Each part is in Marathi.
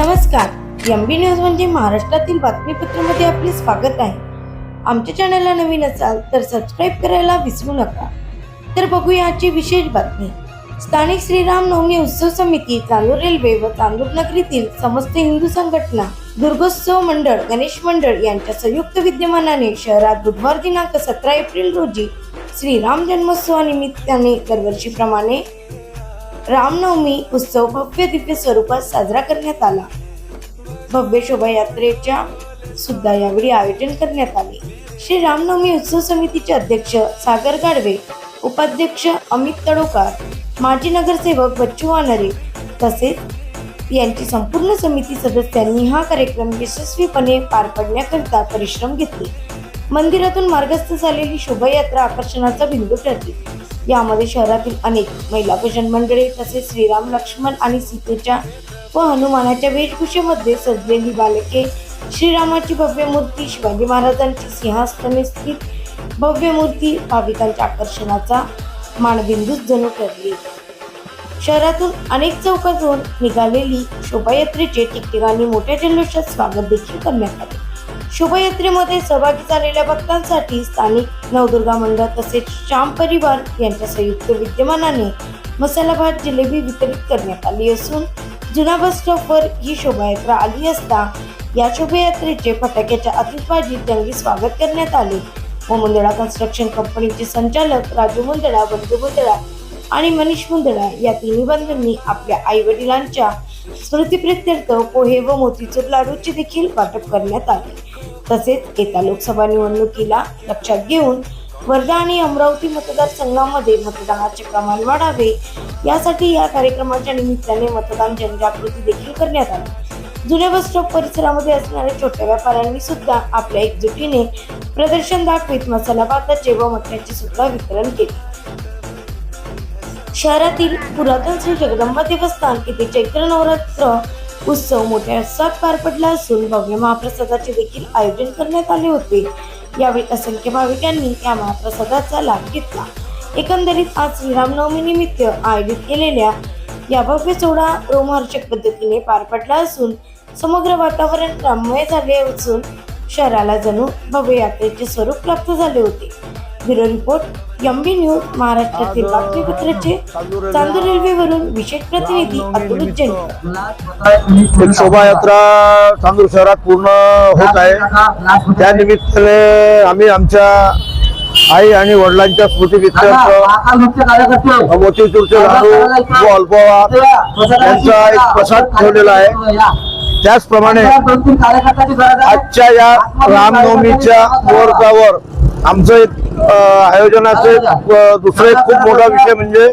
नमस्कार. एम बी न्यूज म्हणजे महाराष्ट्रातील बातमीपत्रामध्ये आपले स्वागत आहे. आमच्या चॅनलला नवीन असाल तर सबस्क्राईब करायला विसरू नका. तर बघूया आजची विशेष बातमी. स्थानिक श्रीराम नवमी उत्सव समिती चांदूर रेल्वे व चांदूर नगरीतील समस्त हिंदू संघटना दुर्गोत्सव मंडळ गणेश मंडळ यांच्या संयुक्त विद्यमानाने शहरात बुधवार दिनांक सतरा एप्रिल रोजी श्रीराम जन्मोत्सवानिमित्ताने दरवर्षीप्रमाणे रामनवमी उत्सव भव्य दिव्य स्वरूपात साजरा करण्यात आला. भव्य शोभायात्रेच्या सुद्धा यावेळी आयोजन करण्यात आले. श्री रामनवमी उत्सव समितीचे अध्यक्ष सागर गाडवे उपाध्यक्ष अमित तडोकार माजी नगरसेवक बच्चू वानरे तसेच यांची संपूर्ण समिती सदस्यांनी हा कार्यक्रम यशस्वीपणे पार पाडण्याकरिता परिश्रम घेतले. मंदिरातून मार्गस्थ झालेली शोभायात्रा आकर्षणाचा बिंदू ठरली. यामध्ये शहरातील अनेक महिला भजन मंडळे तसेच श्रीराम लक्ष्मण आणि सीतेच्या व हनुमानाच्या वेशभूषेमध्ये सजलेली बालके श्रीरामाची भव्य मूर्ती शिवाजी महाराजांची सिंहासने स्थित भव्य मूर्ती भाविकांच्या आकर्षणाचा मानबिंदूच जणू ठरली. शहरातून अनेक चौकातून निघालेली शोभायात्रेचे ठिकठिकाणी मोठ्या जल्लोषात स्वागत देखील करण्यात आले. शोभायात्रेमध्ये सहभागी झालेल्या भक्तांसाठी स्थानिक नवदुर्गा मंडळ तसेच श्याम परिवार यांच्या संयुक्त विद्यमानाने मसाला भात जिलेबी वितरित करण्यात आली असून जुना बस स्टॉपवर ही शोभायात्रा आली असता या शोभायात्रेचे फटाक्याच्या आतिषबाजीत जंगी स्वागत करण्यात आले. व मुंदडा कन्स्ट्रक्शन कंपनीचे संचालक राजू मुंदडा बंधू मुंदडा आणि मनीष मुंदडा या तिन्ही बंधूंनी आपल्या आई वडिलांच्या स्मृतीप्रित्यर्थ पोहे व मोतीचूर लाडूचे देखील वाटप करण्यात आले. तसेच येत्या लोकसभा निवडणुकीला लक्षात घेऊन वर्धा आणि अमरावती मतदारसंघामध्ये मतदानाचे प्रमाण वाढावे यासाठी या कार्यक्रमाच्या निमित्ताने मतदान जनजागृती देखील करण्यात आली. जुन्या बस स्टॉप परिसरामध्ये असणाऱ्या छोट्या व्यापाऱ्यांनी सुद्धा आपल्या एकजुटीने प्रदर्शन दाखवित मसाला भाताचे व मटण्याचे सुद्धा वितरण केले. शहरातील पुरातन श्री जगदंबा देवस्थान येथे चैत्र नवरात्र उत्सव मोठ्या उत्साहात पार पडला असून भव्य महाप्रसादाचे देखील आयोजन करण्यात आले होते. यावेळी असंख्य भाविकांनी या महाप्रसादाचा लाभ घेतला. एकंदरीत आज श्रीरामनवमी निमित्त आयोजित केलेल्या या भव्य सोहळा रोमहर्षक पद्धतीने पार पडला असून समग्र वातावरण राममय झाले असून शहराला जणू भव्य यात्रेचे स्वरूप प्राप्त झाले होते. ब्युरो रिपोर्ट एमबी न्यूज महाराष्ट्रातील बातमीपत्राचे चांदूर रेल्वेवरून विशेष प्रतिनिधी अतुल उज्जैन. एक शोभायात्रा चांदूर शहरात पूर्ण होत आहे. त्या निमित्ताने आम्ही आमच्या आई आणि वडिलांच्या स्मृतीविषयक मोतीचूरचे लाडू व अल्पवा यांचा एक प्रसाद ठेवलेला आहे. त्याचप्रमाणे आजच्या या रामनवमीच्या मुहूर्तावर आमचं एक आयोजनाचं दुसरं खूप मोठा विषय म्हणजे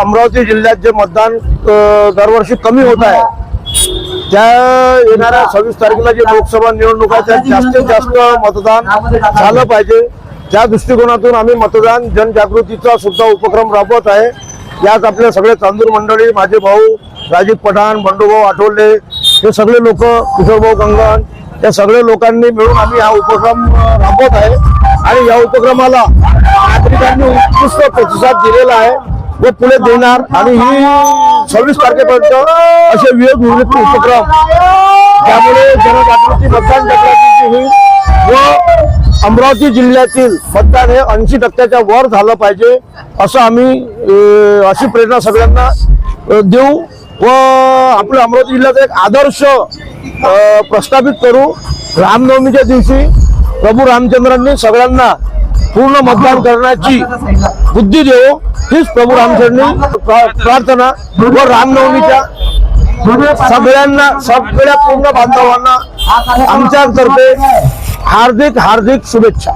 अमरावती जिल्ह्यात जे मतदान दरवर्षी कमी होत आहे त्या येणाऱ्या सव्वीस तारखेला जे लोकसभा निवडणूक आहे त्यात जास्तीत जास्त मतदान झालं पाहिजे. त्या दृष्टिकोनातून आम्ही मतदान जनजागृतीचा सुद्धा उपक्रम राबवत आहे. यात आपले सगळे चांदूर मंडळी माझे भाऊ राजीव पठाण बंडूभाऊ आठवले हे सगळे लोक किशोरभाऊ गंगन या सगळ्या लोकांनी मिळून आम्ही हा उपक्रम राबवत आहे. आणि या उपक्रमाला नागरिकांनी उत्कृष्ट प्रतिसाद दिलेला आहे. व पुढे देणार. आणि ही सव्वीस तारखेपर्यंत असे विविध विविध उपक्रम त्यामुळे जनजागृती मतदान जागृतीची होईल व अमरावती जिल्ह्यातील मतदान हे ऐंशी टक्क्याच्या वर झालं पाहिजे असं आम्ही अशी प्रेरणा सगळ्यांना देऊ. व आपल्या अमरावती जिल्ह्याचा एक आदर्श प्रस्थापित करू रामनवमीच्या दिवशी प्रभू रामचंद्रांनी सगळ्यांना पूर्ण मतदान करण्याची बुद्धी देऊ हीच प्रभू रामचंद्रांनी प्रार्थना व रामनवमीच्या सगळ्यांना सगळ्या पूर्ण बांधवांना आमच्यातर्फे हार्दिक हार्दिक शुभेच्छा.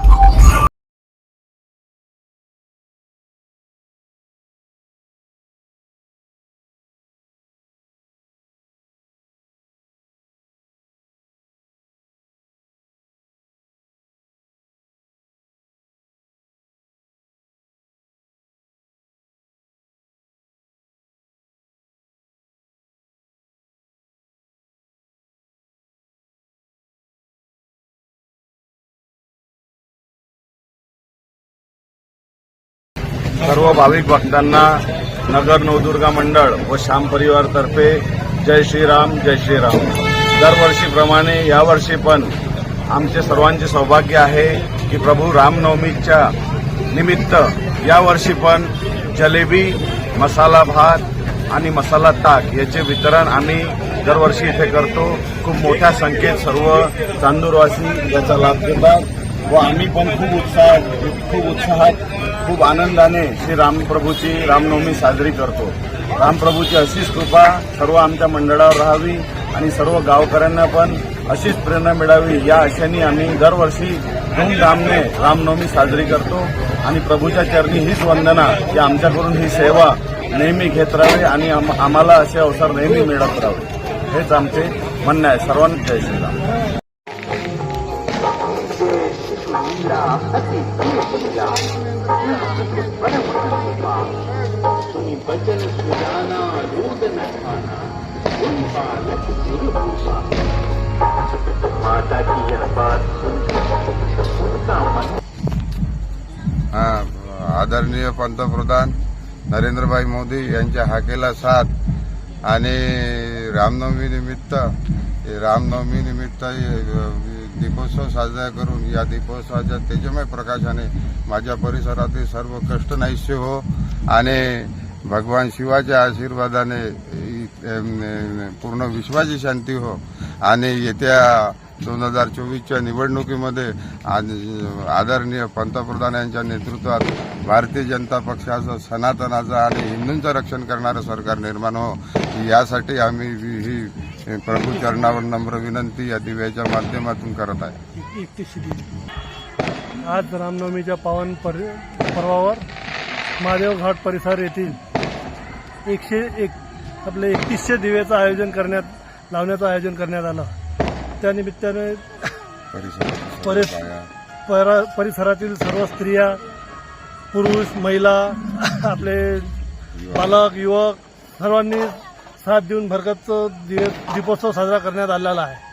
सर्व भाविक भक्तांना नगर नवदुर्गा मंडळ व श्याम परिवारतर्फे जय श्रीराम जय श्रीराम. दरवर्षीप्रमाणे यावर्षी पण आमचे सर्वांचे सौभाग्य आहे की प्रभू रामनवमीच्या निमित्त यावर्षी पण जलेबी मसाला भात आणि मसाला ताक याचे वितरण आम्ही दरवर्षी इथे करतो. खूप मोठ्या संख्येत सर्व चांदूरवासी याचा लाभ घेतात व आम्ही पण खूप उत्साह खूप उत्साहात खूप आनंदाने श्री रामप्रभूची रामनवमी साजरी करतो. रामप्रभूची अशीच कृपा सर्व आमच्या मंडळावर राहावी आणि सर्व गावकऱ्यांना पण अशीच प्रेरणा मिळावी. या आशेने आम्ही दरवर्षी धूमधामने रामनवमी साजरी करतो आणि प्रभूच्या चरणी हीच वंदना की आमच्याकडून ही सेवा नेहमी घेत राहावी आणि आम्हाला असे अवसर नेहमी मिळत राहावे. हेच आमचे म्हणणं आहे. सर्वांना जय श्रीराम. हा, आदरणीय पंतप्रधान नरेंद्रभाई मोदी यांच्या हाकेला साथ आणि रामनवमी निमित्त रामनवमी निमित्त दीपोत्सव साजरा करून या दीपोत्सवाच्या तेजमय प्रकाशाने माझ्या परिसरातील सर्व कष्ट नाहीसे हो आणि भगवान शिवाच्या आशीर्वादाने पूर्ण विश्वाची शांती हो. आणि येत्या दोन हजार चोवीसच्या निवडणुकीमध्ये आदरणीय पंतप्रधान यांच्या नेतृत्वात भारतीय जनता पक्षाचं सनातनाचं आणि हिंदूंचं रक्षण करणारं सरकार निर्माण हो. यासाठी आम्ही ही प्रभू चरणावर नम्र विनंती या दिव्याच्या माध्यमातून करत आहे. आज रामनवमीच्या पावन पर पर्वावर महादेव घाट परिसर येथील एकशे एक आपले एकतीसशे दिवेचं आयोजन करण्यात लावण्याचं आयोजन करण्यात आलं. त्यानिमित्ताने परिसरातील सर्व स्त्रिया पुरुष महिला आपले बालक युवक सर्वांनी साथ देऊन भरगतचं दिवे दीपोत्सव साजरा करण्यात आलेला आहे.